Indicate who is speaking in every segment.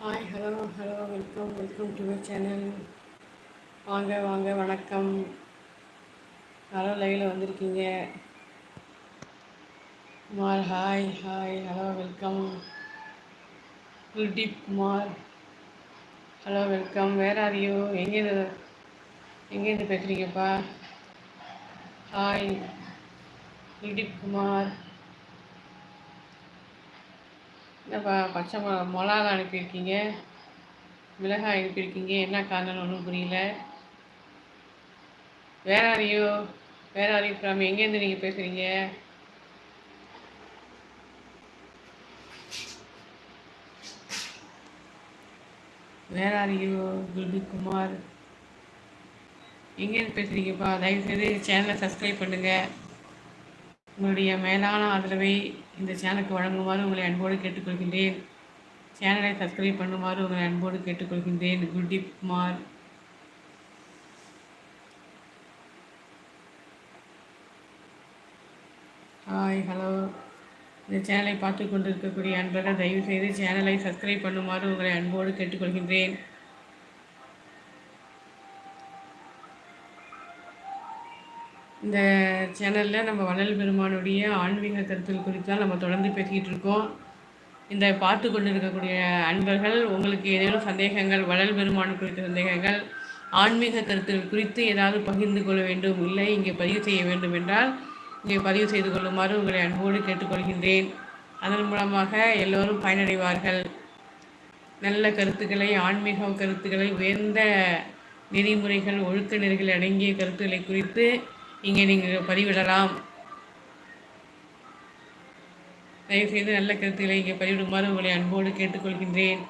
Speaker 1: Hi hello hello welcome welcome to my channel வாங்க வாங்க வணக்கம். ஹலோ லைவில் வந்திருக்கீங்க? Kumar hi hi hello welcome Kuldeep Kumar. Hello welcome where are you எங்கேருந்து எங்கேருந்து பேசுகிறீங்கப்பா ஹாய் குல்தீப் குமார். என்னப்பா பச்சை மொ மிளகா அனுப்பியிருக்கீங்க? மிளகாய் அனுப்பியிருக்கீங்க. என்ன காரணம்னு ஒன்றும் புரியல. வேற ஆரியோ வேற ஆரியோ ஃப்ரம் எங்கேருந்து நீங்கள் பேசுகிறீங்க வேற ஆரியோ குல்பி குமார்? எங்கேருந்து பேசுகிறீங்கப்பா தயவுசெய்து சேனலை சப்ஸ்கிரைப் பண்ணுங்கள் உங்களுடைய மேலான ஆதரவை இந்த சேனலுக்கு வழங்குமாறு உங்களை அன்போடு கேட்டுக்கொள்கின்றேன். சேனலை சப்ஸ்கிரைப் பண்ணுமாறு உங்களை அன்போடு கேட்டுக்கொள்கின்றேன். குல்தீப் குமார். ஹாய் ஹலோ இந்த சேனலை பார்த்து கொண்டிருக்கக்கூடிய அன்பர்கள் தயவுசெய்து சேனலை சப்ஸ்கிரைப் பண்ணுமாறு உங்களை அன்போடு கேட்டுக்கொள்கின்றேன். இந்த சேனலில் நம்ம வள்ளல் பெருமானுடைய ஆன்மீக கருத்துகள் குறித்து தான் நம்ம தொடர்ந்து பேசிக்கிட்டு இருக்கோம். இந்த பார்த்து கொண்டு இருக்கக்கூடிய அன்பர்கள் உங்களுக்கு ஏதேனும் சந்தேகங்கள் வள்ளல் பெருமான் குறித்த சந்தேகங்கள் ஆன்மீக கருத்துகள் குறித்து ஏதாவது பகிர்ந்து கொள்ள வேண்டும் இல்லை இங்கே பதிவு செய்ய வேண்டும் என்றால் இங்கே பதிவு செய்து கொள்ளுமாறு உங்களை அன்போடு கேட்டுக்கொள்கின்றேன். அதன் மூலமாக எல்லோரும் பயனடைவார்கள். நல்ல கருத்துக்களை ஆன்மீக கருத்துக்களை உயர்ந்த நெறிமுறைகள் ஒழுக்க நெறிகள் அடங்கிய கருத்துக்களை குறித்து இங்கே நீங்கள் பதிவிடலாம். தயவுசெய்து நல்ல கருத்துக்களை இங்கே பதிவிடுமாறு உங்களை அன்போடு கேட்டுக்கொள்கின்றேன்.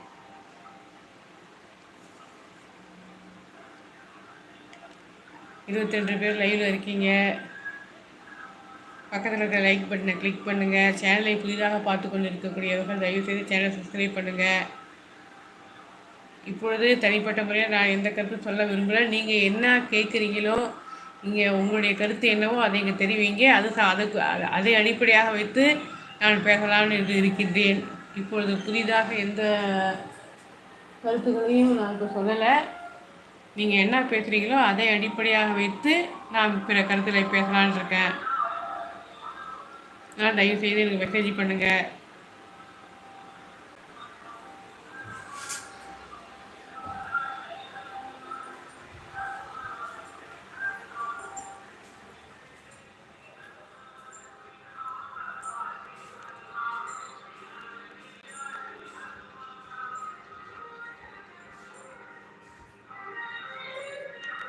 Speaker 1: இருபத்தி ரெண்டு பேர் லைவில் இருக்கீங்க. பக்கத்தில் இருக்கிற லைக் பட்டனை கிளிக் பண்ணுங்கள் சேனலை புதிதாக பார்த்து கொண்டு இருக்கக்கூடியவர்கள் தயவுசெய்து சேனலை சப்ஸ்கிரைப் பண்ணுங்கள் இப்பொழுது தனிப்பட்ட முறையில் நான் எந்த கருத்தும் சொல்ல விரும்பலை. நீங்கள் என்ன கேட்குறீங்களோ நீங்கள் உங்களுடைய கருத்து என்னவோ அதை இங்கே தெரிவிங்க. அது அதுக்கு அதை அடிப்படையாக வைத்து நான் பேசலாம்னு என்று இருக்கின்றேன். இப்பொழுது புதிதாக எந்த கருத்துக்களையும் நான் இப்போ சொல்லலை. நீங்கள் என்ன பேசுகிறீங்களோ அதை அடிப்படையாக வைத்து நான் பிற கருத்துக்களை பேசலான் இருக்கேன். நான் தயவுசெய்து எனக்கு மெசேஜ் பண்ணுங்கள்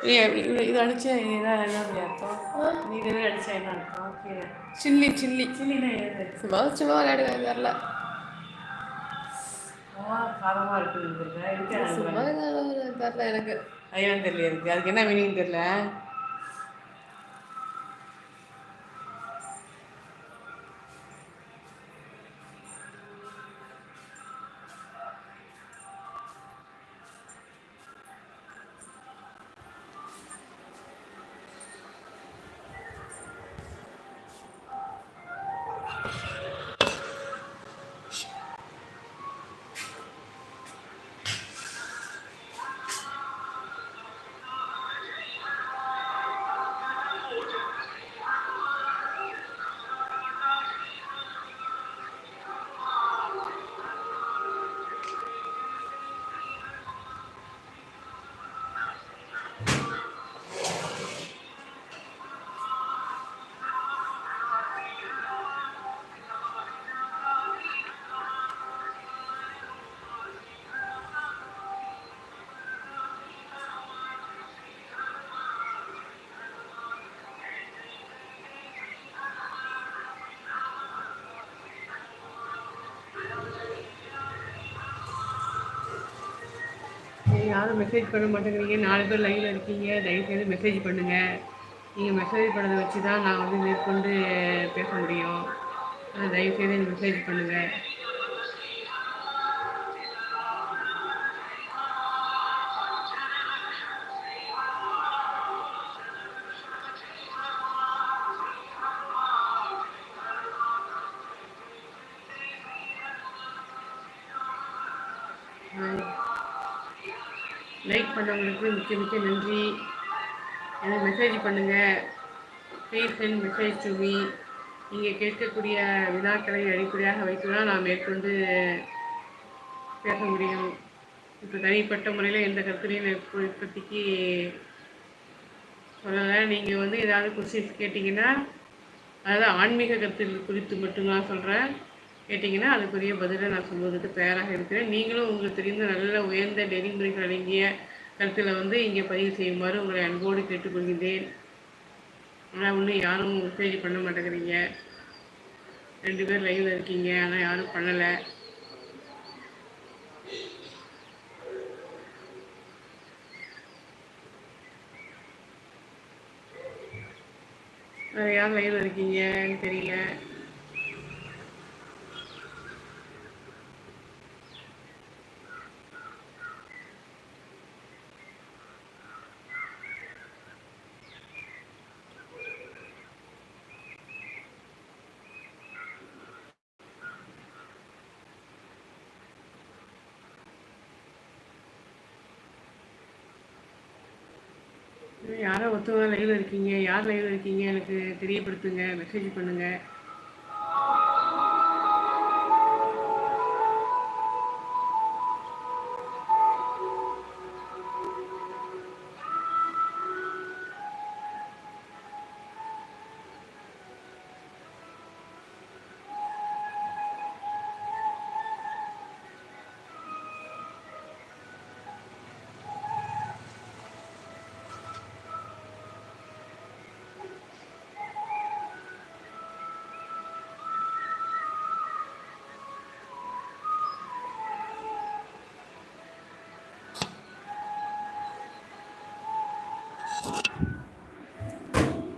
Speaker 1: என்ன அர்த்தம்? நீ இது அடிச்சா என்ன அர்த்தம்? கீழே.
Speaker 2: Chilli chilli.
Speaker 1: சில்லினா ஏது
Speaker 2: சும்மா சும்மா விளையாடுவேன் தெரில
Speaker 1: காரமாக இருக்குது
Speaker 2: சும்மா தெரில எனக்கு.
Speaker 1: ஐயோ தெரியல இருக்கு அதுக்கு என்ன மீனிங் தெரியல? யாரும் மெசேஜ் பண்ண மாட்டேங்கிறீங்க. நாலு பேர் லைவில் இருக்கீங்க. தயவுசெய்து மெசேஜ் பண்ணுங்கள் நீங்கள் மெசேஜ் பண்ணதை வச்சு தான் நான் வந்து மேற்கொண்டு பேச முடியும். தயவுசெய்து எனக்கு மெசேஜ் பண்ணுங்கள் லைக் பண்ணவங்களுக்கு மிக்க மிக்க நன்றி. எனக்கு மெசேஜ் பண்ணுங்கள் please send message to me நீங்கள் கேட்கக்கூடிய வினாக்களை அடிப்படையாக வைத்து தான் நான் மேற்கொண்டு பேச முடியும். இப்போ தனிப்பட்ட முறையில் எந்த கருத்துலையும் நான் இப்போதைக்கு சொல்லலை. நீங்கள் வந்து ஏதாவது கொஸ்டின்ஸ் கேட்டிங்கன்னா அதாவது ஆன்மீக கருத்து குறித்து மட்டும்தான் சொல்கிறேன் கேட்டிங்கன்னா அதுக்குரிய பதிலை நான் சொல்வதற்கு தயாராக இருக்கிறேன். நீங்களும் உங்களுக்கு தெரிந்த நல்ல உயர்ந்த நெறிமுறைகள் அடங்கிய கருத்தில் வந்து இங்கே பதிவு செய்யுமாறு உங்களை அன்போடு கேட்டுக்கொள்கிறேன். ஆனால் ஒன்றும் யாரும் மெசேஜ் பண்ண மாட்டேங்கிறீங்க. ரெண்டு பேர் லைவில் இருக்கீங்க ஆனால் யாரும் பண்ணலை. வேறு யார் லைவில் இருக்கீங்கன்னு தெரியல. யாரோ ஒத்துவங்க லைவில் இருக்கீங்க யார் லைவில் இருக்கீங்க எனக்கு தெரியப்படுத்துங்க மெசேஜ் பண்ணுங்கள்